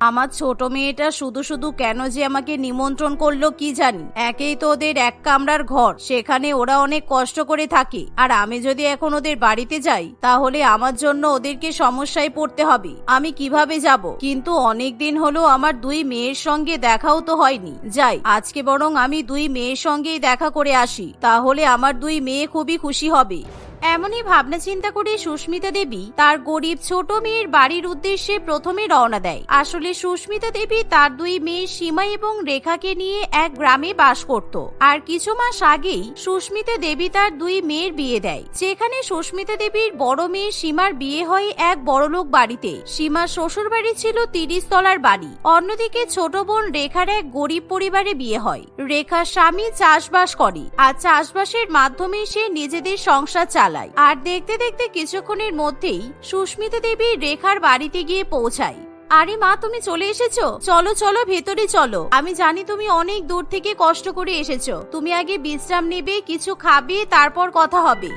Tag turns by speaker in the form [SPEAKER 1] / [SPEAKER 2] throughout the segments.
[SPEAKER 1] আমার ছোট মেয়েটা শুধু শুধু কেন যে আমাকে নিমন্ত্রণ করল কি জানি? একেই তো ওদের এক কামরার ঘর, সেখানে ওরা অনেক কষ্ট করে থাকে। আর আমি যদি এখন ওদের বাড়িতে যাই, তাহলে আমার জন্য ওদেরকে সমস্যায় পড়তে হবে। আমি কীভাবে যাব? কিন্তু অনেক দিন হলো আমার দুই মেয়ের সঙ্গে দেখাও তো হয়নি। যাই, আজকে বরং আমি দুই মেয়ের সঙ্গেই দেখা করে আসি। তাহলে আমার দুই মেয়ে খুবই খুশি হবে। এমনই ভাবনা চিন্তা করে সুস্মিতা দেবী তার গরিব ছোট মেয়ের বাড়ির উদ্দেশ্যে প্রথমে রওনা দেয়। আসলে সুস্মিতা দেবী তার দুই মেয়ে সীমা এবং রেখাকে নিয়ে এক গ্রামে বাস করত। আর কিছু মাস আগেই সুস্মিতা দেবী তার দুই মেয়ের বিয়ে দেয়। যেখানে সুস্মিতা দেবীর বড় মেয়ে সীমার বিয়ে হয় এক বড়লোক বাড়িতে। সীমার শ্বশুর বাড়ি ছিল তিরিশ তলার বাড়ি। অন্যদিকে ছোট বোন রেখার এক গরিব পরিবারে বিয়ে হয়। রেখার স্বামী চাষবাস করে। আর চাষবাসের মাধ্যমে সে নিজেদের সংসার চালায়। আর দেখতে দেখতে কিছুক্ষণের মধ্যেই সুস্মিতা দেবী রেখার বাড়িতে গিয়ে পৌঁছায়। আরে মা, তুমি চলে এসেছ? চলো চলো, ভেতরে চলো। আমি জানি তুমি অনেক দূর থেকে কষ্ট করে এসেছ। তুমি আগে বিশ্রাম নেবে, কিছু খাবে, তারপর কথা হবে।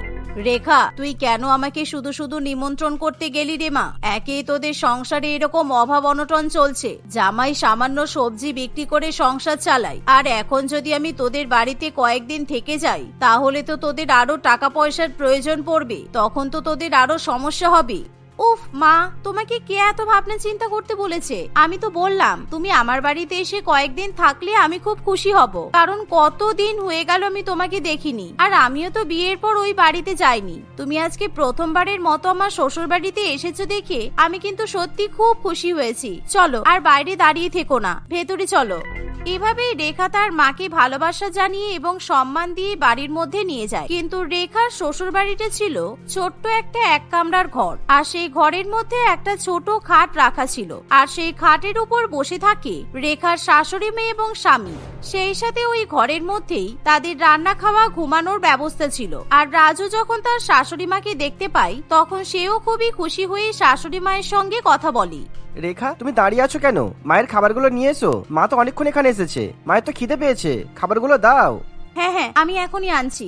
[SPEAKER 1] রেখা, তুই কেন আমাকে শুধু শুধু নিমন্ত্রণ করতে গেলি রে মা? একে তোদের সংসারে এরকম অভাব অনটন চলছে। জামাই সামান্য সবজি বিক্রি করে সংসার চালাই আর এখন যদি আমি তোদের বাড়িতে কয়েকদিন থেকে যাই, তাহলে তো তোদের আরও টাকা পয়সার প্রয়োজন পড়বে। তখন তো তোদের আরও সমস্যা হবে। উফ, মা, তোমাকে কে এত ভাবনা চিন্তা করতে বলেছে? আমি তো বললাম, তুমি আমার বাড়িতে এসে কয়েকদিন থাকলে আমি খুব খুশি হব। কারণ কতদিন হয়ে গেল আমি তোমাকে দেখিনি। আর আমিও তো বিয়ের পর ওই বাড়িতে যাইনি। তুমি আজকে প্রথমবারের মতো আমার শ্বশুর বাড়িতে এসেছ দেখে আমি কিন্তু সত্যি খুব খুশি হয়েছি। চলো, আর বাইরে দাঁড়িয়ে থেকো না। ভেতরে চলো। এভাবেই রেখা তার মাকে ভালোবাসা জানিয়ে এবং সম্মান দিয়ে বাড়ির মধ্যে নিয়ে যায়। কিন্তু রেখার শ্বশুর বাড়িটা ছিল ছোট্ট একটা এক কামরার ঘর। আর সেই ঘরের মধ্যে একটা ছোট খাট রাখা ছিল। আর সেই খাটের উপর বসে থাকে রেখার শাশুড়ি মেয়ে এবং স্বামী। সেই সাথে ওই ঘরের মধ্যেই তাদের রান্না খাওয়া ঘুমানোর ব্যবস্থা ছিল। আর রাজু যখন তার শাশুড়ি মাকে দেখতে পায় তখন সেও খুবই খুশি হয়ে শাশুড়ি মায়ের সঙ্গে কথা বলে।
[SPEAKER 2] রেখা তুমি দাঁড়িয়ে আছো কেন? মায়ের খাবারগুলো নিয়ে এসো। মা তো অনেকক্ষণ এখানে এসেছে। মায়ের তো খিদে পেয়েছে। খাবারগুলো দাও।
[SPEAKER 1] হ্যাঁ হ্যাঁ আমি এখনই আনছি।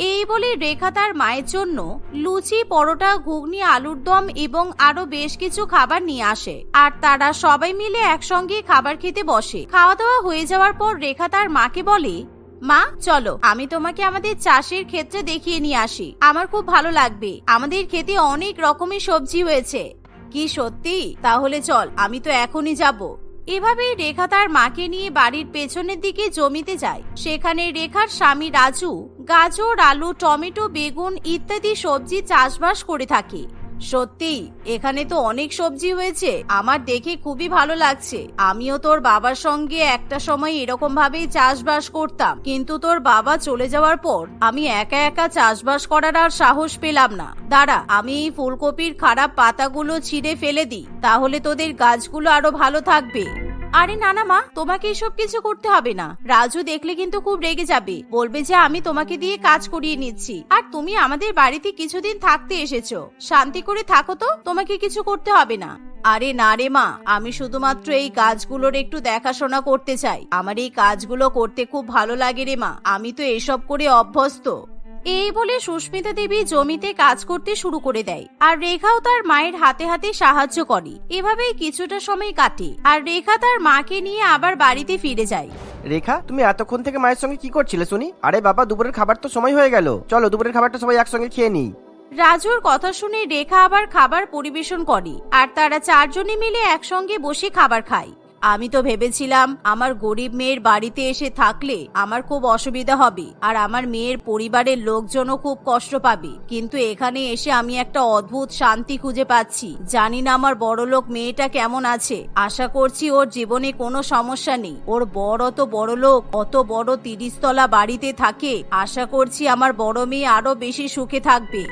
[SPEAKER 1] এই বলে রেখা তার মায়ের জন্য লুচি, পরোটা, ঘুগনি, আলুর দম এবং আরও বেশ কিছু খাবার নিয়ে আসে। আর তারা সবাই মিলে একসঙ্গে খাবার খেতে বসে। খাওয়া দাওয়া হয়ে যাওয়ার পর রেখা তার মাকে বলে, মা, চলো। আমি তোমাকে আমাদের চাষের ক্ষেত্রে দেখিয়ে নিয়ে আসি। আমার খুব ভালো লাগবে। আমাদের খেতে অনেক রকমের সবজি হয়েছে। কি সত্যি? তাহলে চল, আমি তো এখনই যাব। এভাবেই রেখা তার মাকে নিয়ে বাড়ির পেছনের দিকে জমিতে যায়। সেখানে রেখার স্বামী রাজু গাজর, আলু, টমেটো, বেগুন ইত্যাদি সবজি চাষবাস করে থাকে। সত্যি, এখানে তো অনেক সবজি হয়েছে। আমার দেখে খুবই ভালো লাগছে। আমিও তোর বাবার সঙ্গে একটা সময় এরকম ভাবেই চাষবাস করতাম। কিন্তু তোর বাবা চলে যাওয়ার পর আমি একা একা চাষবাস করার আর সাহস পেলাম না। দাঁড়া, আমি এই ফুলকপির খারাপ পাতাগুলো ছিঁড়ে ফেলে দিই। তাহলে তোদের গাছগুলো আরও ভালো থাকবে। আরে না না মা, তোমাকে এসব কিছু করতে হবে না। রাজু দেখলে কিন্তু খুব রেগে যাবে। বলবে যে আমি তোমাকে দিয়ে কাজ করিয়ে নিচ্ছি। আর তুমি আমাদের বাড়িতে কিছুদিন থাকতে এসেছ। শান্তি করে থাকো তো, তোমাকে কিছু করতে হবে না। আরে না রে মা, আমি শুধুমাত্র এই কাজগুলোর একটু দেখাশোনা করতে চাই। আমার এই কাজগুলো করতে খুব ভালো লাগে রে মা। আমি তো এসব করে অভ্যস্ত। এই বলে সুস্মিতা দেবী জমিতে কাজ করতে শুরু করে দেয়। আর রেখাও তার মায়ের হাতে হাতে সাহায্য করে। এভাবেই কিছুটা সময় কাটে। আর রেখা তার মাকে নিয়ে আবার বাড়িতে ফিরে যায়।
[SPEAKER 2] রেখা তুমি এতক্ষণ থেকে মায়ের সঙ্গে কি করছিলে শুনি? আরে বাবা দুপুরের খাবার তো সময় হয়ে গেল। চলো দুপুরের খাবারটা সবাই একসঙ্গে খেয়ে নিই।
[SPEAKER 1] রাজুর কথা শুনে রেখা আবার খাবার পরিবেশন করে। আর তারা চারজনে মিলে একসঙ্গে বসে খাবার খায়। আমি তো ভেবেছিলাম আমার গরিব মেয়ের বাড়িতে এসে থাকলে আমার খুব অসুবিধা হবে, আর আমার মেয়ের পরিবারের লোকজনও খুব কষ্ট পাবে। কিন্তু এখানে এসে আমি একটা অদ্ভুত শান্তি খুঁজে পাচ্ছি। জানি না আমার বড়লোক মেয়েটা কেমন আছে। আশা করছি ওর জীবনে কোনো সমস্যা নেই। ওর বড় অত বড় লোক অত বড় তিরিশতলা বাড়িতে থাকে। আশা করছি আমার বড় মেয়ে আরও বেশি সুখে থাকবে।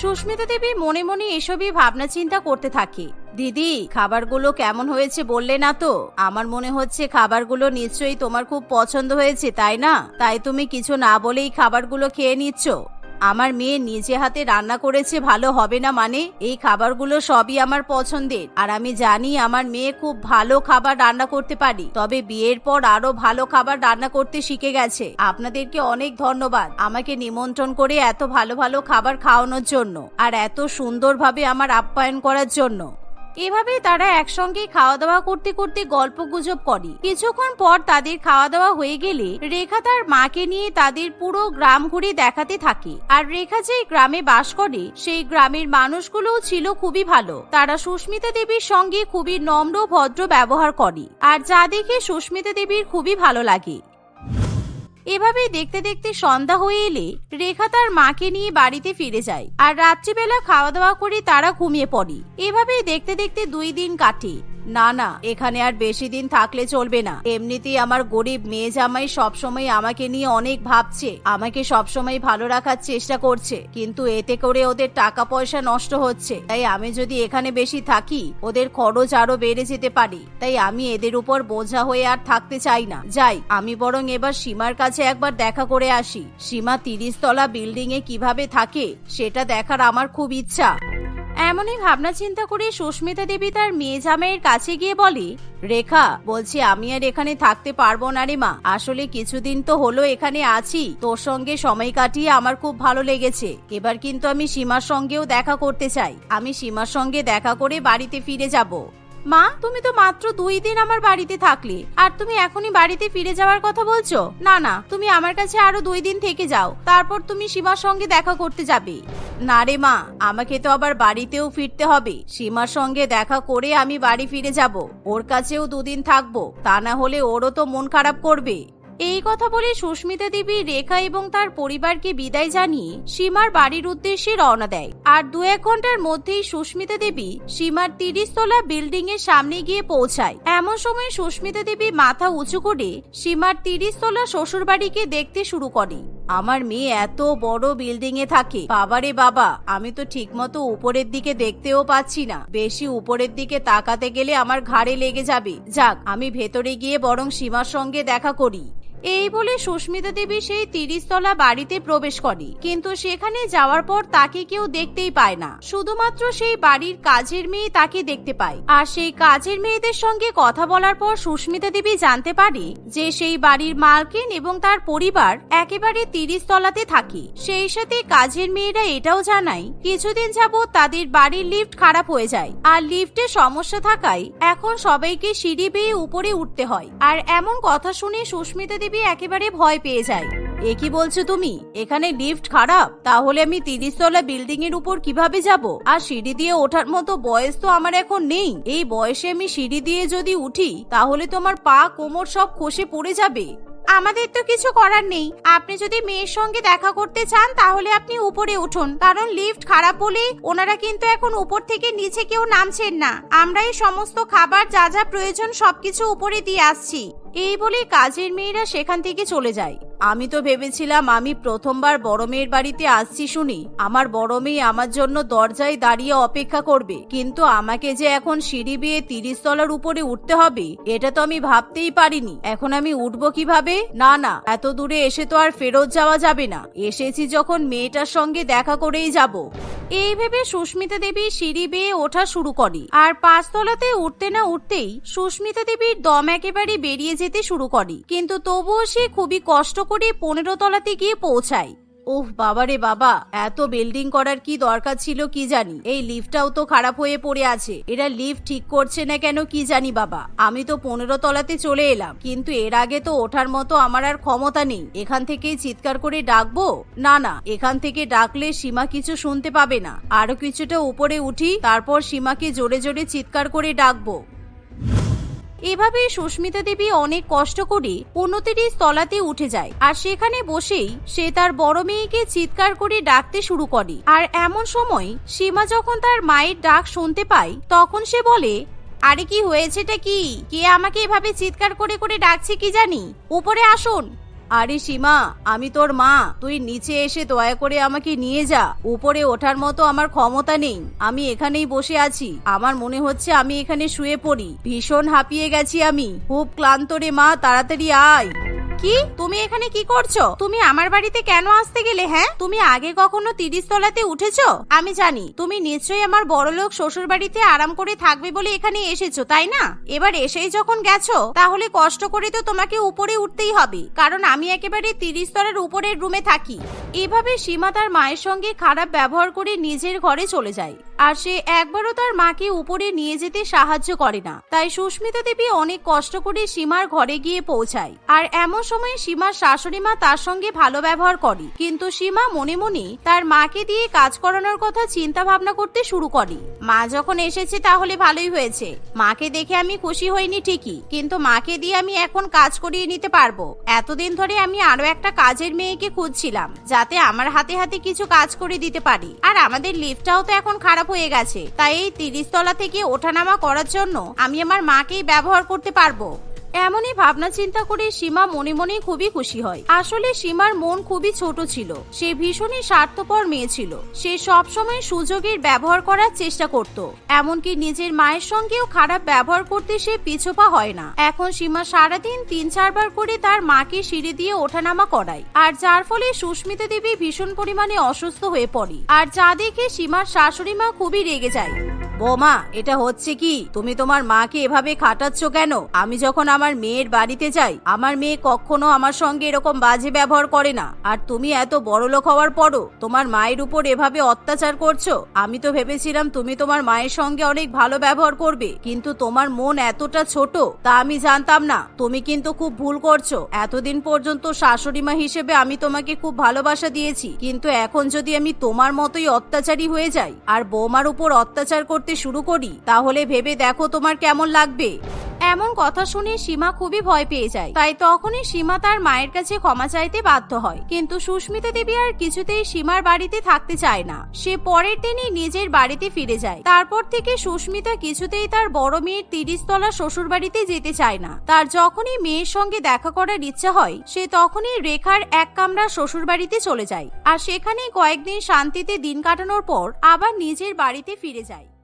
[SPEAKER 1] সুস্মিতা দেবী মনে মনে এসবই ভাবনা চিন্তা করতে থাকে। দিদি, খাবারগুলো কেমন হয়েছে বললে না তো? আমার মনে হচ্ছে খাবারগুলো নিশ্চয়ই তোমার খুব পছন্দ হয়েছে, তাই না? তাই তুমি কিছু না বলেই খাবারগুলো খেয়ে নিচ্ছ। আমার মেয়ে নিজে হাতে রান্না করেছে, ভালো হবে না মানে? এই খাবারগুলো সবই আমার পছন্দের। আর আমি জানি আমার মেয়ে খুব ভালো খাবার রান্না করতে পারি। তবে বিয়ের পর আরও ভালো খাবার রান্না করতে শিখে গেছে। আপনাদেরকে অনেক ধন্যবাদ আমাকে নিমন্ত্রণ করে এত ভালো ভালো খাবার খাওয়ানোর জন্য। আর এত সুন্দরভাবে আমার আপ্যায়ন করার জন্য। এভাবেই তারা একসঙ্গে খাওয়া দাওয়া করতে করতে গল্প গুজব করে। কিছুক্ষণ পর তাদের খাওয়া দাওয়া হয়ে গেলে রেখা তার মাকে নিয়ে তাদের পুরো গ্রাম ঘুরে দেখাতে থাকে। আর রেখা যেই গ্রামে বাস করে, সেই গ্রামের মানুষগুলোও ছিল খুবই ভালো। তারা সুস্মিতা দেবীর সঙ্গে খুবই নম্র, ভদ্র ব্যবহার করে। আর যা দেখে সুস্মিতা দেবীর খুবই ভালো লাগে। এভাবেই দেখতে দেখতে সন্ধ্যা হয়ে এলে রেখা তার মাকে নিয়ে বাড়িতে ফিরে যায়। আর রাত্রিবেলা খাওয়া দাওয়া করে তারা ঘুমিয়ে পড়ে। এভাবেই দেখতে দেখতে দুই দিন কাটে। না না, এখানে আর বেশি দিন থাকলে চলবে না। এমনিতেই আমার গরিব মেয়ে জামাই সবসময় আমাকে নিয়ে অনেক ভাবছে। আমাকে সবসময় ভালো রাখার চেষ্টা করছে, কিন্তু এতে করে ওদের টাকা পয়সা নষ্ট হচ্ছে। তাই আমি যদি এখানে বেশি থাকি, ওদের খরচ আরও বেড়ে যেতে পারে। তাই আমি এদের উপর বোঝা হয়ে আর থাকতে চাই না। যাই, আমি বরং এবার সীমার কাছে একবার দেখা করে আসি। সীমা তিরিশ তলা বিল্ডিং এ কীভাবে থাকে, সেটা দেখার আমার খুব ইচ্ছা। এমনই ভাবনা চিন্তা করে সুস্মিতা দেবী তার মেয়ে জামাইয়ের কাছে গিয়ে বলে, রেখা, বলছি আমি আর এখানে থাকতে পারব না রে মা। আসলে কিছুদিন তো হলো এখানে আছি। তোর সঙ্গে সময় কাটিয়ে আমার খুব ভালো লেগেছে। এবার কিন্তু আমি সীমার সঙ্গেও দেখা করতে চাই। আমি সীমার সঙ্গে দেখা করে বাড়িতে ফিরে যাব। মা, তুমি তো মাত্র দুই দিন আমার বাড়িতে থাকলে, আর তুমি এখনই বাড়িতে ফিরে যাওয়ার কথা বলছো? না না, তুমি আমার কাছে আরও দুই দিন থেকে যাও, তারপর তুমি সীমার সঙ্গে দেখা করতে যাবে। না রে মা, আমাকে তো আবার বাড়িতেও ফিরতে হবে। সীমার সঙ্গে দেখা করে আমি বাড়ি ফিরে যাব, ওর কাছেও দুদিন থাকব, তা না হলে ওরও তো মন খারাপ করবে। এই কথা বলে সুস্মিতা দেবী, রেখা এবং তার পরিবারকে বিদায় জানিয়ে সীমার বাড়ির উদ্দেশ্যে রওনা দেয়। আর দু এক ঘণ্টার মধ্যেই সুস্মিতা দেবী সীমার তিরিশ তলা বিল্ডিং এর সামনে গিয়ে পৌঁছায়। এমন সময় সুস্মিতা দেবী মাথা উঁচু করে সীমার তিরিশ তলা শ্বশুর বাড়িকে দেখতে শুরু করে। আমার মেয়ে এত বড় বিল্ডিং এ থাকে। বাবারে বাবা, আমি তো ঠিকমতো উপরের দিকে দেখতেও পাচ্ছি না। বেশি উপরের দিকে তাকাতে গেলে আমার ঘাড়ে লেগে যাবে। যাক, আমি ভেতরে গিয়ে বরং সীমার সঙ্গে দেখা করি। এই বলে সুস্মিতা দেবী সেই তিরিশ তলা বাড়িতে প্রবেশ করে। কিন্তু সেখানে যাওয়ার পর তাকে কেউ দেখতেই পায় না। শুধুমাত্র সেই বাড়ির কাজের মেয়ে তাকে দেখতে পায়। আর সেই কাজের মেয়েদের সঙ্গে কথা বলার পর সুস্মিতা দেবী জানতে পারে যে সেই বাড়ির মালকিন এবং তার পরিবার একেবারে তিরিশ তলাতে থাকে। সেই সাথে কাজের মেয়েরা এটাও জানায়, কিছুদিন যাবত তাদের বাড়ির লিফট খারাপ হয়ে যায়। আর লিফটে সমস্যা থাকায় এখন সবাইকে সিঁড়ি বেয়ে উপরে উঠতে হয়। আর এমন কথা শুনে সুস্মিতা দেবী একেবারে ভয় পেয়ে যায়। এ কি বলছো তুমি? এখানে লিফট খারাপ। তাহলে আমি তিরিশ তলা বিল্ডিং এর উপর কীভাবে যাব? আর সিঁড়ি দিয়ে ওঠার মতো বয়স তো আমার এখন নেই। এই বয়সে আমি সিঁড়ি দিয়ে যদি উঠি, তাহলে তোমার পা, কোমর সব খসে পড়ে যাবে। আমাদের তো কিছু করার নেই। আপনি যদি মেয়ের সঙ্গে দেখা করতে চান, তাহলে আপনি উপরে উঠুন। কারণ লিফট খারাপ বলে ওনারা কিন্তু এখন উপর থেকে নিচে কেউ নামছেন না। আমরা এই সমস্ত খাবার, যা যা প্রয়োজন, সবকিছু উপরে দিয়ে আসছি। এই বলে কাজের মেয়েরা সেখান থেকে চলে যায়। আমি তো ভেবেছিলাম আমি প্রথমবার বড় মেয়ের বাড়িতে আসছি শুনি। আমার বড় মেয়ে আমার জন্য দরজায় দাঁড়িয়ে অপেক্ষা করবে। কিন্তু আমাকে যে এখন সিঁড়ি বেয়ে তিরিশ তলার উপরে উঠতে হবে, এটা তো আমি ভাবতেই পারিনি। এখন আমি উঠব কীভাবে? না না, এত দূরে এসে তো আর ফেরত যাওয়া যাবে না। এসেছি যখন মেয়েটার সঙ্গে দেখা করেই যাব। এই ভেবে সুস্মিতা দেবী সিঁড়ি বেয়ে ওঠা শুরু করে। আর পাঁচতলাতে উঠতে না উঠতেই সুস্মিতা দেবীর দম একেবারে বেরিয়ে যেতে শুরু করে। কিন্তু তবুও সে খুবই কষ্ট করে পনেরো তলাতে গিয়ে পৌঁছায়। ওহ, বাবারে বাবা, এত বিল্ডিং করার কি দরকার ছিল কি জানি? এই লিফটটাও তো খারাপ হয়ে পড়ে আছে। এরা লিফট ঠিক করছে না কেন কি জানি বাবা। আমি তো পনেরো তলাতে চলে এলাম, কিন্তু এর আগে তো ওঠার মতো আমার আর ক্ষমতা নেই। এখান থেকেই চিৎকার করে ডাকবো? না না, এখান থেকে ডাকলে সীমা কিছু শুনতে পাবে না। আরও কিছুটা উপরে উঠি, তারপর সীমাকে জোরে জোরে চিৎকার করে ডাকবো। এভাবে সুস্মিতা দেবী অনেক কষ্ট করে উনতিরিশ তলাতে উঠে যায়। আর সেখানে বসেই সে তার বড় মেয়েকে চিৎকার করে ডাকতে শুরু করে। আর এমন সময় সীমা যখন তার মায়ের ডাক শুনতে পায়, তখন সে বলে, আরে কি হয়েছেটা কি? কে আমাকে এভাবে চিৎকার করে করে ডাকছে কি জানি? উপরে আসুন। আরে সীমা, আমি তোর মা। তুই নিচে এসে দয়া করে আমাকে নিয়ে যা। উপরে ওঠার মতো আমার ক্ষমতা নেই। আমি এখানেই বসে আছি। আমার মনে হচ্ছে আমি এখানে শুয়ে পড়ি। ভীষণ হাঁপিয়ে গেছি আমি। খুব ক্লান্ত রে মা, তাড়াতাড়ি আয়। কি? তুমি এখানে কি করছ? তুমি আমার বাড়িতে কেন আসতে গেলে হ্যাঁ? তুমি আগে কখনো তিরিশ তলাতে উঠেছো? আমি জানি। তুমি নিশ্চয়ই আমার বড়লোক শ্বশুর বাড়িতে আরাম করে থাকবে বলে এখানে এসেছ, তাই না? এবার এসেই যখন গেছো, তাহলে কষ্ট করে তো তোমাকে উপরে উঠতেই হবে। কারণ আমি একেবারে তিরিশ তলার উপরের রুমে থাকি। এভাবে সীমা তার মায়ের সঙ্গে খারাপ ব্যবহার করে নিজের ঘরে চলে যায়। আর সে একবারও তার মাকে উপরে নিয়ে যেতে সাহায্য করে না। তাই সুস্মিতা দেবী অনেক কষ্ট করে সীমার ঘরে গিয়ে পৌঁছায়। আর এমন সময় সীমার শাশুড়ি মা তার সঙ্গে ভালো ব্যবহার করে। কিন্তু সীমা মনে মনে তার মাকে দিয়ে কাজ করানোর কথা চিন্তা ভাবনা করতে শুরু করে। মা যখন এসেছে তাহলে ভালোই হয়েছে। মাকে দেখে আমি খুশি হইনি ঠিকই। কিন্তু মাকে দিয়ে আমি এখন কাজ করিয়ে নিতে পারব। এতদিন ধরে আমি আরও একটা কাজের মেয়েকে খুঁজছিলাম, যাতে আমার হাতে হাতে কিছু কাজ করে দিতে পারি। আর আমাদের লিফটটাও তো এখন খারাপ হয়ে গেছে। তাই এই তিরিশ তলা থেকে ওঠানামা করার জন্য আমি আমার মাকেই ব্যবহার করতে পারব। এমনই ভাবনা চিন্তা করে সীমা মনে মনে খুবই খুশি হয়। আসলে সীমার মন খুবই ছোট ছিল। সে ভীষণই স্বার্থপর মেয়ে ছিল। সে সবসময় সুযোগের ব্যবহার করার চেষ্টা করত। এমনকি নিজের মায়ের সঙ্গেও খারাপ ব্যবহার করতে সে পিছোপা হয় না। এখন সীমা সারাদিন তিন চারবার করে তার মাকে সিঁড়ি দিয়ে ওঠানামা করায়। আর যার ফলে সুস্মিতা দেবী ভীষণ পরিমাণে অসুস্থ হয়ে পড়ে। আর যা দেখে সীমার শাশুড়ি মা খুবই রেগে যায়। বৌমা, এটা হচ্ছে কি? তুমি তোমার মাকে এভাবে খাটাচ্ছ কেন? আমি যখন আমার মেয়ের বাড়িতে যাই, আমার মেয়ে কখনো আমার সঙ্গে এরকম বাজে ব্যবহার করে না। আর তুমি এত বড় লোক হওয়ার পরও তোমার মায়ের উপর এভাবে অত্যাচার করছ? আমি তো ভেবেছিলাম তুমি তোমার মায়ের সঙ্গে অনেক ভালো ব্যবহার করবে, কিন্তু তোমার মন এতটা ছোট, তা আমি জানতাম না। তুমি কিন্তু খুব ভুল করছ। এতদিন পর্যন্ত শাশুড়ি মা হিসেবে আমি তোমাকে খুব ভালোবাসা দিয়েছি, কিন্তু এখন যদি আমি তোমার মতোই অত্যাচারী হয়ে যাই, আর বৌমার উপর অত্যাচার করতে শুরু করি, তাহলে ভেবে দেখো তোমার কেমন লাগবে। এমন কথা শুনে সীমা খুবই ভয় পেয়ে যায়। তাই তখনই সীমা তার মায়ের কাছে ক্ষমা চাইতে বাধ্য হয়। কিন্তু সুস্মিতা দেবী আর কিছুতেই সীমার বাড়িতে থাকতে চায় না। সে পরের দিনই নিজের বাড়িতে ফিরে যায়। তারপর থেকে সুস্মিতা কিছুতেই তার বড় মেয়ের তিরিশ তলা শ্বশুর বাড়িতে যেতে চায় না। তার যখনই মেয়ের সঙ্গে দেখা করার ইচ্ছা হয়, সে তখনই রেখার এক কামরা শ্বশুর বাড়িতে চলে যায়। আর সেখানে কয়েকদিন শান্তিতে দিন কাটানোর পর আবার নিজের বাড়িতে ফিরে যায়।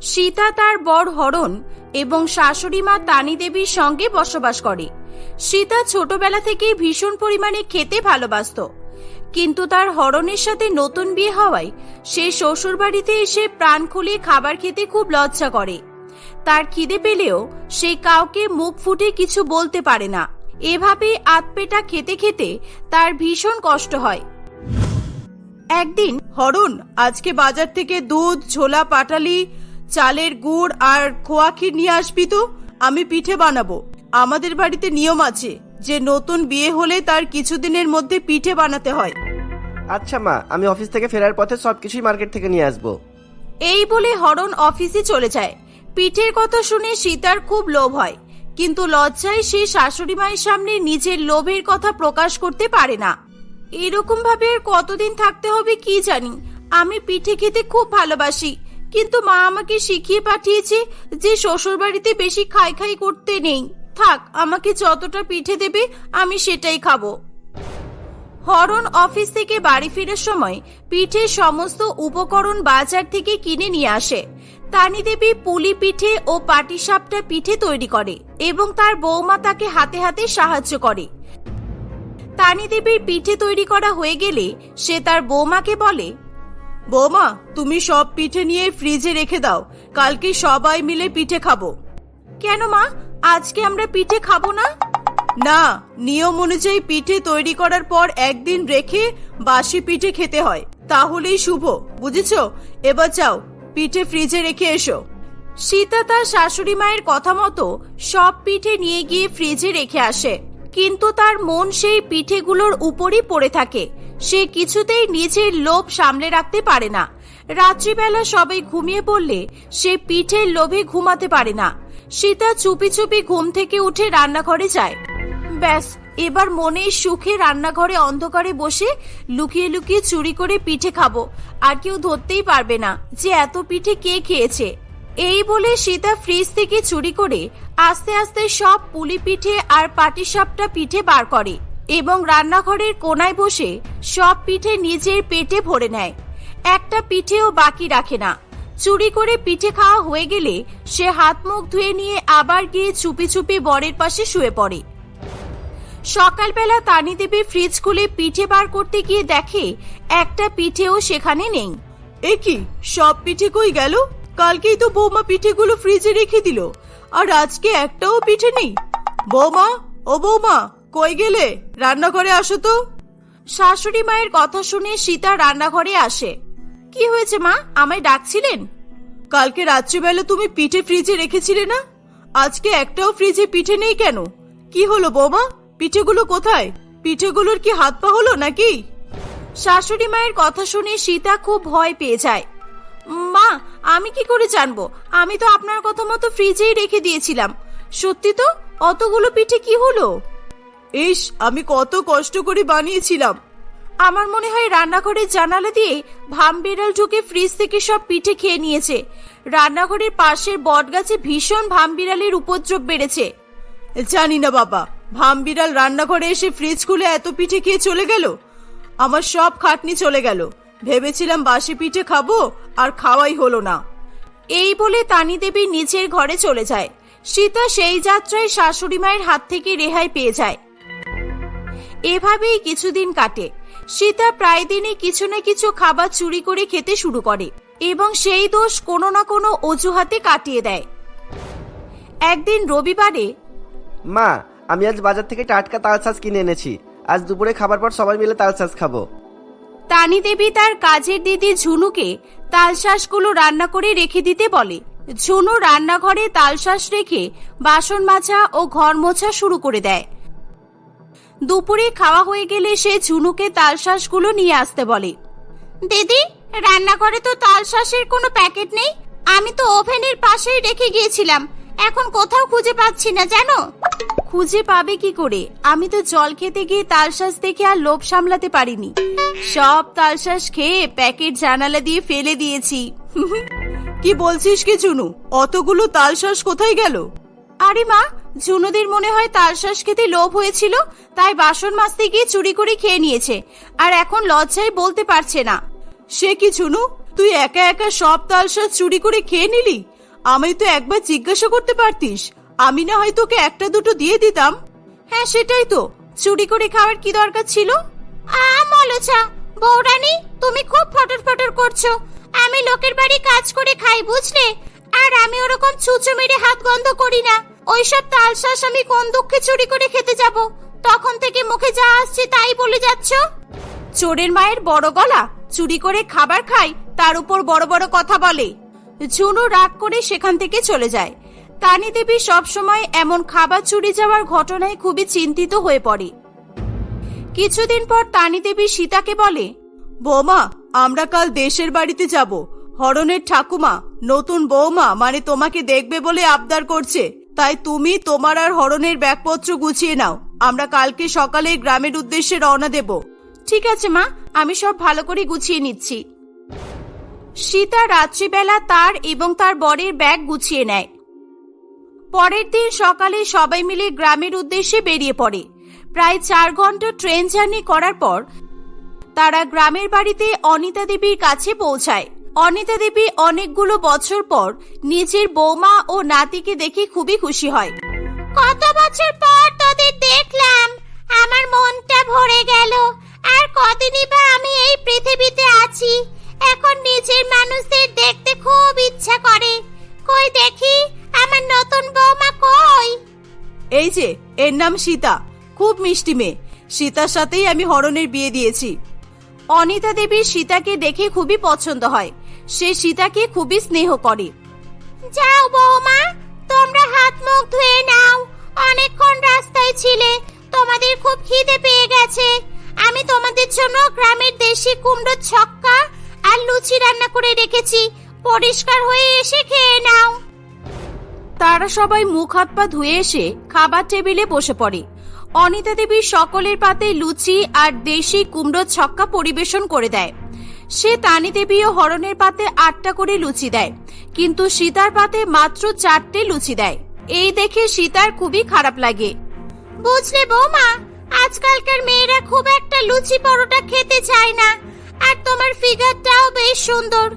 [SPEAKER 1] সীতা তার বর হরণ এবং শাশুড়ি মা তানি দেবীর সঙ্গে বসবাস করে। সীতা ছোটবেলা থেকেই ভীষণ পরিমাণে খেতে ভালোবাসত। কিন্তু তার হরণের সাথে নতুন বিয়ে হওয়ায় সে শ্বশুর বাড়িতে এসে প্রাণ খুলিয়ে খাবার খেতে খুব লজ্জা করে। তার খিদে পেলেও সে কাউকে মুখ ফুটে কিছু বলতে পারে না। এভাবে আতপেটা খেতে খেতে তার ভীষণ কষ্ট হয়। একদিন হরণ আজকে বাজার থেকে দুধ, ছোলা, পাটালি চালের গুড় আর খোয়া ক্ষীর নিয়ে আসবি তো? আমি পিঠে বানাবো। আমাদের বাড়িতে নিয়ম আছে যে নতুন বিয়ে হলে তার কিছুদিনের মধ্যে পিঠে বানাতে হয়।
[SPEAKER 2] আচ্ছা মা আমি অফিস থেকে ফেরার পথে সবকিছুই মার্কেট থেকে নিয়ে আসব।
[SPEAKER 1] এই বলে হরণ অফিসে চলে যায়। পিঠের কথা শুনে সীতার খুব লোভ হয় কিন্তু লজ্জায় সে শাশুড়ি মায়ের সামনে নিজের লোভের কথা প্রকাশ করতে পারে না। এরকম ভাবে আর কতদিন থাকতে হবে কি জানি? আমি পিঠে খেতে খুব ভালোবাসি কিন্তু মা আমাকে শিখিয়ে পাঠিয়েছে যে শ্বশুর বাড়িতে বেশি খাই খাই করতে নেই। থাক, আমাকে যতটা পিঠে দেবে, আমি সেটাই খাব। হরণ অফিস থেকে বাড়ি ফেরার সময় পিঠের সমস্ত উপকরণ বাজার থেকে কিনে নিয়ে আসে। তানি দেবী পুলি পিঠে ও পাটিসাপটা পিঠে তৈরি করে এবং তার বৌমা তাকে হাতে হাতে সাহায্য করে। তানি দেবীর পিঠে তৈরি করা হয়ে গেলে সে তার বৌমাকে বলে বৌমা তুমি সব পিঠে নিয়ে ফ্রিজে রেখে দাও। কালকে সবাই মিলে পিঠে খাব। কেন মা? আজকে আমরা পিঠে খাব না? না নিয়ম অনুযায়ী পিঠে তৈরি করার পর একদিন রেখে বাসি পিঠে খেতে হয়। তাহলেই শুভ বুঝেছ? এবার যাও পিঠে ফ্রিজে রেখে এসো। সীতা তার শাশুড়ি মায়ের কথা মতো সব পিঠে নিয়ে গিয়ে ফ্রিজে রেখে আসে। কিন্তু তার মন সেই পিঠেগুলোর উপরই পড়ে থাকে। সে কিছুতেই নিজের লোভ সামলে রাখতে পারে না। রাত্রিবেলা সবাই ঘুমিয়ে পড়লে সে পিঠের লোভে ঘুমাতে পারে না। সীতা চুপি চুপি ঘুম থেকে উঠে রান্নাঘরে যায়। ব্যাস, এবার মনে সুখে রান্নাঘরে অন্ধকারে বসে লুকিয়ে লুকিয়ে চুরি করে পিঠে খাব। আর কেউ ধরতেই পারবে না যে এত পিঠে কে খেয়েছে। এই বলে সীতা ফ্রিজ থেকে চুরি করে আস্তে আস্তে সব পুলি পিঠে আর পাটিসাপটা পিঠে বার করে। এবং রান্নাঘরের কোনায় বসে সব পিঠে নিজের পেটে ভরে নেয়। একটা পিঠেও বাকি রাখে না। চুরি করে পিঠে খাওয়া হয়ে গেলে সে হাত মুখ ধুয়ে নিয়ে আবার গিয়ে চুপি চুপি বরের পাশে শুয়ে পড়ে। সকালবেলা তানি দেবী ফ্রিজ খুলে পিঠে বার করতে গিয়ে দেখে একটা পিঠেও সেখানে নেই। এ কি, সব পিঠে কই গেল? কালকেই তো বৌমা পিঠেগুলো ফ্রিজে রেখে দিল। আর আজকে একটাও পিঠে নেই। বৌমা, ও বৌমা কই গেলে? রান্নাঘরে আসো তো। শাশুড়ি মায়ের কথা শুনে সীতা রান্নাঘরে আসে। কি হয়েছে মা? আমায় ডাকছিলেন? কালকে রাত্রিবেলা তুমি পিঠে ফ্রিজে রেখেছিলে না? আজকে একটাও ফ্রিজে পিঠে নেই কেন? কি হলো বৌমা? পিঠেগুলো কোথায়? পিঠেগুলোর কি হাত পা হলো নাকি? শাশুড়ি মায়ের কথা শুনে সীতা খুব ভয় পেয়ে যায়। মা, আমি কি করে জানব? আমি তো আপনার কথা মতো ফ্রিজেই রেখে দিয়েছিলাম। সত্যি তো? অতগুলো পিঠে কি হলো? ইস আমি কত কষ্ট করে বানিয়েছিলাম। আমার মনে হয় রান্নাঘরের জানালা দিয়ে ভাম বিড়াল ঢুকে ফ্রিজ থেকে সব পিঠে খেয়ে নিয়েছে। রান্নাঘরের পাশের বটগাছে ভীষণ ভাম বিড়ালের উপদ্রব বেড়েছে। জানি না বাবা, ভাম বিড়াল রান্নাঘরে এসে ফ্রিজ খুলে এত পিঠে খেয়ে চলে গেল? আমার সব খাটনি চলে গেল। ভেবেছিলাম বাসি পিঠে খাব আর খাওয়াই হলো না। এই বলে তানি দেবী নিচের ঘরে চলে যায়। সীতা সেই যাত্রায় শাশুড়ি মায়ের হাত থেকে রেহাই পেয়ে যায়। এভাবেই কিছুদিন কাটে। সীতা প্রায় দিনই কিছু না কিছু খাবার চুরি করে খেতে শুরু করে এবং সেই দোষ কোনো না কোনো অজুহাতে কাটিয়ে দেয়। একদিন রবিবারে
[SPEAKER 2] মা আমি আজ বাজার থেকে টাটকা তাল শাঁস কিনে এনেছি। আজ দুপুরে খাবার পর সবাই মিলে তাল শাঁস খাব।
[SPEAKER 1] তানি দেবী তার কাজের দিদি ঝুনুকে তালশাঁসগুলো রান্না করে রেখে দিতে বলে। ঝুনু রান্নাঘরে তালশাঁস রেখে বাসন মাজা ও ঘর মোছা শুরু করে দেয়। দুপুরে খাওয়া হয়ে গেলে সে ঝুনুকে তালশাঁসগুলো নিয়ে আসতে বলে। দিদি, রান্নাঘরে তো তালশাঁসের কোনো প্যাকেট নেই। আমি তো ওভেনের পাশেই রেখে গিয়েছিলাম। এখন কোথাও খুঁজে পাচ্ছি না, জানো? খুঁজে পাবে কি করে? আমি তো জল খেতে গিয়ে তালশাঁস দেখে আর লোভ সামলাতে পারিনি। সব তালশাঁস খেয়ে প্যাকেট জানালা দিয়ে ফেলে দিয়েছি। কি বলছিস কি চুনু অতগুলো তালশাঁস কোথায় গেল? আরে মা ঝুনুদের মনে হয় তালশাঁস খেতে লোভ হয়েছিল তাই বাসন মাজতে গিয়ে চুরি করে খেয়ে নিয়েছে আর এখন লজ্জায় বলতে পারছে না। সে কি চুনু তুই একা একা সব তালশাঁস চুরি করে খেয়ে নিলি? আমি তো একবার জিজ্ঞাসা করতে পারতিস আমি না হয় তোকে একটা দুটো দিয়ে দিতাম। হ্যাঁ সেটাই তো। চুরি করে খাওয়ার কি দরকার ছিল? আমলছা বৌরানী তুমি খুব ফটর ফটর করছ। আমি লোকের বাড়ি কাজ করে খাই বুঝলে? আর আমি ওরকম ছুঁচো মেরে হাত গন্ধ করি না। ওইসব তালশাস আমি কোন দুঃখে চুরি করে খেতে যাব? তখন থেকে মুখে যা আসছে তাই বলে যাচ্ছ? চোরের মায়ের বড় গলা, চুরি করে খাবার খায়, তার উপর বড় বড় কথা বলে। ঝুনু রাগ করে সেখান থেকে চলে যায়। তানি দেবী সবসময় এমন খাবার চুরি যাওয়ার ঘটনায় খুবই চিন্তিত হয়ে পড়ে। কিছুদিন পর তানি দেবী সীতাকে বলে, বৌমা, আমরা কাল দেশের বাড়িতে যাব। হরণের ঠাকুমা, নতুন বৌমা মানে তোমাকে দেখবে বলে আবদার করছে। তাই তুমি তোমার আর হরণের ব্যাগপত্র গুছিয়ে নাও। আমরা কালকে সকালে গ্রামের উদ্দেশ্যে রওনা দেব। ঠিক আছে, মা। আমি সব ভালো করে গুছিয়ে নিচ্ছি। সীতা রাত্রিবেলা তার এবং তার বরের ব্যাগ গুছিয়ে নেয়। পরের দিন সকালে সবাই মিলে গ্রামের উদ্দেশ্যে বেরিয়ে পড়ে। প্রায় চার ঘণ্টা ট্রেন জার্নি করার পর তারা গ্রামের বাড়িতে অনিতা দেবীর কাছে পৌঁছায়। অনিতা দেবী অনেকগুলো বছর পর নিজের বৌমা ও নাতিকে দেখে খুবই খুশি হয়। কত বছর পর তোদের দেখলাম। আমার মনটা ভরে গেল। আর কদিনই বা আমি এই পৃথিবীতে আছি। এখন নিজের মানুষদের দেখতে খুব ইচ্ছা করে। কই দেখি আমার নতুন বৌমা কই? এই যে এর নাম সীতা। খুব মিষ্টি মেয়ে। সীতার সাথেই আমি হরণের বিয়ে দিয়েছি। অনিতা দেবীর সীতাকে দেখে খুবই পছন্দ হয়। সে সীতাকে খুবই স্নেহ করে। যাও বৌমা তোমরা হাত মুখ ধুয়ে নাও। অনেকক্ষণ রাস্তায় ছিলে, তোমাদের খুব খিদে পেয়ে গেছে। আমি তোমাদের জন্য গ্রামের দেশি কুমড়ো ছক্কা আর লুচি রান্না করে রেখেছি। পরিষ্কার হয়ে এসে খেয়ে নাও। তারা সবাই মুখ হাত পা ধুয়ে এসে খাবার টেবিলে বসে পড়ে। অনিতা দেবী সকলের পাতে লুচি আর দেশি কুমড়ো ছক্কা পরিবেশন করে দেয়। সে তানি দেবী ও হরণের পাতে আটটা করে লুচি দেয়। কিন্তু সীতার পাতে মাত্র চারটে লুচি দেয়। এই দেখে সীতার খুবই খারাপ লাগে। বুঝলে বৌমা আজকালকার মেয়েরা খুব একটা লুচি পরোটা খেতে চায় না। আর তোমার ফিগারটাও বেশ সুন্দর।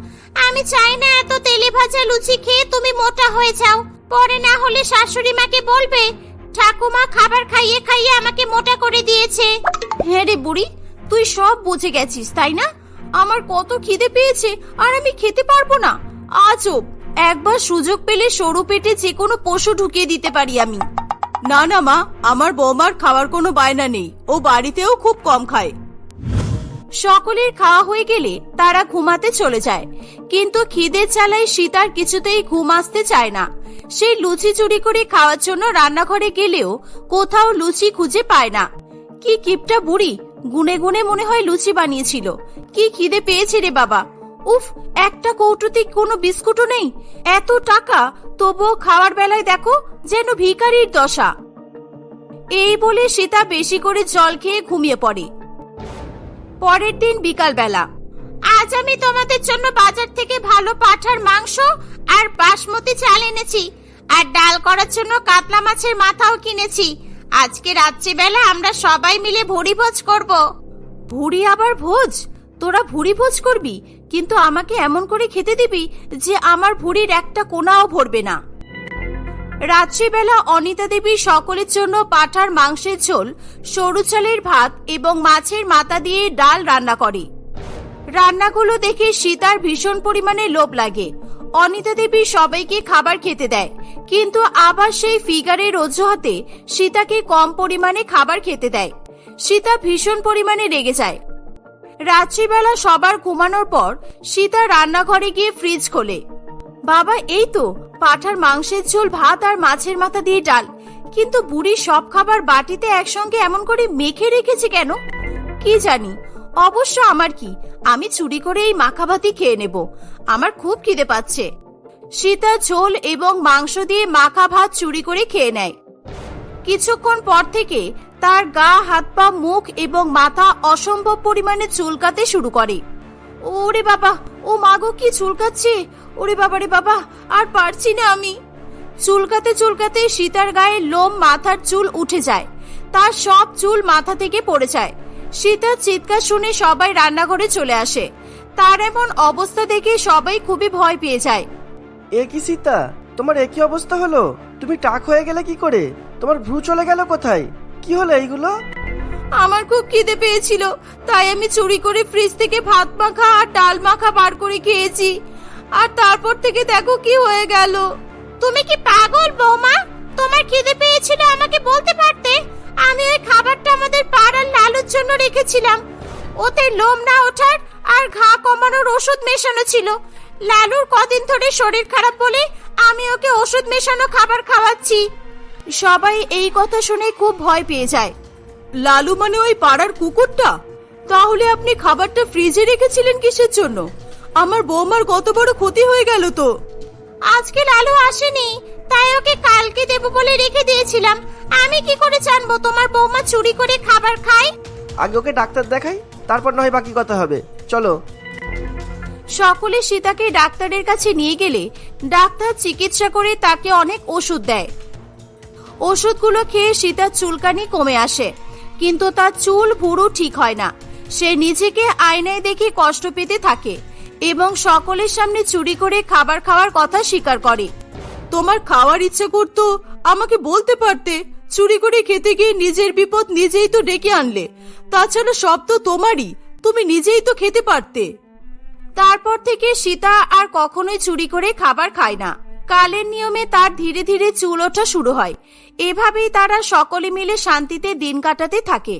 [SPEAKER 1] আমি চাই না এত তেলে ভাজা লুচি খেয়ে তুমি মোটা হয়ে যাও। পরে না হলে শাশুড়ি মাকে বলবে ঠাকুমা খাবার খাইয়ে খাইয়ে আমাকে মোটা করে দিয়েছে। হ্যাঁ রে বুড়ি তুই সব বুঝে গেছিস তাই না? আমার কত খিদে পেয়েছে আর আমি খেতে পারব না। আজব একবার সুযোগ পেলে সরু পেটে যে কোনো পশু ঢুকিয়ে দিতে পারি আমি। না না মা, আমার বৌমার খাওয়ার কোনো বায়না নেই। ও বাড়িতেও খুব কম খায়। সকলের খাওয়া হয়ে গেলে তারা ঘুমাতে চলে যায়। কিন্তু খিদের চালায় সীতার কিছুতেই ঘুম আসতে চায় না। সে লুচি চুরি করে খাওয়ার জন্য রান্নাঘরে গেলেও কোথাও লুচি খুঁজে পায় না। কি কিপটা বুড়ি গুনে গুনে মনে হয় লুচি বানিয়েছিল। কি খিদে পেয়েছে রে বাবা। উফ, একটা কৌটুতে কোনো বিস্কুটও নেই। এত টাকা, তবুও খাওয়ার বেলায় দেখো যেন ভিখারির দশা। এই বলে সীতা বেশি করে জল খেয়ে ঘুমিয়ে পড়ে। পরের দিন বিকালবেলা। আজ আমি তোমাদের জন্য বাজার থেকে ভালো পাঠার মাংস আর বাসমতি চাল এনেছি। আর ডাল করার জন্য কাতলা মাছের মাথাও কিনেছি। আজকে রাত্রিবেলা আমরা সবাই মিলে ভুড়ি ভোজ করব। ভুড়ি আবার ভোজ? তোরা ভুড়ি ভোজ করবি? কিন্তু আমাকে এমন করে খেতে দিবি যে আমার ভুড়ির একটা কোনাও ভরবে না। রাত্রিবেলা অনিতা দেবী সকলের জন্য পাঠার মাংসের ঝোল, সরু চালের ভাত এবং মাছের মাথা দিয়ে ডাল রান্না করে। রান্নাগুলো দেখে সীতার ভীষণ পরিমাণে লোভ লাগে। অনিতা দেবী সবাইকে খাবার খেতে দেয়, কিন্তু আবার সেই ফিগারের অজুহাতে সীতাকে কম পরিমাণে খাবার খেতে দেয়। সীতা ভীষণ পরিমাণে রেগে যায়। রাত্রিবেলা সবার ঘুমানোর পর সীতা রান্নাঘরে গিয়ে ফ্রিজ খোলে। বাবা, এই তো, পাঠার মাংসের ঝোল, ভাত আর মাছের মাথা দিয়ে ডাল। কিন্তু বুড়ি সব খাবার বাটিতে একসঙ্গে এমন করে মেখে রেখেছে কেন? কি জানি অবশ্য আমার কি? আমি চুরি করে এই মাখা ভাতই খেয়ে নেব। আমার খুব খিদে পাচ্ছে। সীতা ঝোল এবং মাংস দিয়ে মাখা ভাত চুরি করে খেয়ে নেয়। কিছুক্ষণ পর থেকে তার গা, হাত পা, মুখ এবং মাথা অসম্ভব পরিমাণে চুলকাতে শুরু করে। ওরে বাবা, ও মাগো কি চুলকাচ্ছে? ওরে বাবা রে বাবা, আর পারছি না আমি। চুলকাতে চুলকাতে সীতার গায়ে লোম মাথার চুল উঠে যায়। তার সব চুল মাথা থেকে পড়ে যায়। সীতার চিৎকার শুনে সবাই রান্নাঘরে চলে আসে। তার এমন অবস্থা দেখে সবাই খুবই ভয় পেয়ে যায়।
[SPEAKER 2] এ কি সীতা? তোমার একই অবস্থা হলো? তুমি টাক হয়ে গেলে কি করে? তোমার ভ্রু চলে গেল কোথায়? কি হলো এইগুলো?
[SPEAKER 1] আমার খুব খিদে পেয়েছিল তাই আমি চুরি করে ফ্রিজ থেকে ভাত মাখা আর ডাল মাখা বার করে খেয়েছি। আর তারপর থেকে দেখো কি হয়ে গেল। তুমি কি পাগল বৌমা? তোমার খিদে পেয়েছিল আমাকে বলতে পারতে? আমি এই খাবারটা আমাদের পাড়ার লালুর জন্য রেখেছিলাম। ওতে লোম না ওঠার আর ঘা কমানোর ওষুধ মেশানো ছিল। লালুর কদিন ধরে শরীর খারাপ বলে আমি ওকে ওষুধ মেশানো খাবার খাওয়াচ্ছি। সবাই এই কথা শুনে খুব ভয় পেয়ে যায়। লালু মানে ওই পাড়ার কুকুরটা? তাহলে আপনি খাবারটা ফ্রিজে রেখেছিলেন কিসের জন্য? আমার বৌমার কত বড় ক্ষতি হয়ে গেল তো। আজকে লালু আসেনি। তাই ওকে কালকে দেব বলে রেখে দিয়েছিলাম। আমি কি করে জানব তোমার বৌমা চুরি করে খাবার খায়?
[SPEAKER 2] আগে ওকে ডাক্তার দেখাই তারপর নয় বাকি কথা হবে। চলো।
[SPEAKER 1] সকলে সীতাকে ডাক্তারের কাছে নিয়ে গেলে ডাক্তার চিকিৎসা করে তাকে অনেক ওষুধ দেয়। ওষুধগুলো খেয়ে সীতার চুলকানি কমে আসে কিন্তু তার চুল ভুরু ঠিক হয় না। সে নিজেকে আয়নায় দেখে কষ্ট পেতে থাকে এবং সকলের সামনে চুরি করে খাবার খাওয়ার কথা স্বীকার করে। তোমার খাওয়ার ইচ্ছে করতো আমাকে বলতে পারতে। চুরি করে খেতে গিয়ে নিজের বিপদ নিজেই তো ডেকে আনলে। তাছাড়া সব তো তোমারই, তুমি নিজেই তো খেতে পারতে। তারপর থেকে সীতা আর কখনোই চুরি করে খাবার খায় না। কালের নিয়মে তার ধীরে ধীরে চুল ওঠা শুরু হয়। এভাবেই তারা সকলে মিলে শান্তিতে দিন কাটাতে থাকে।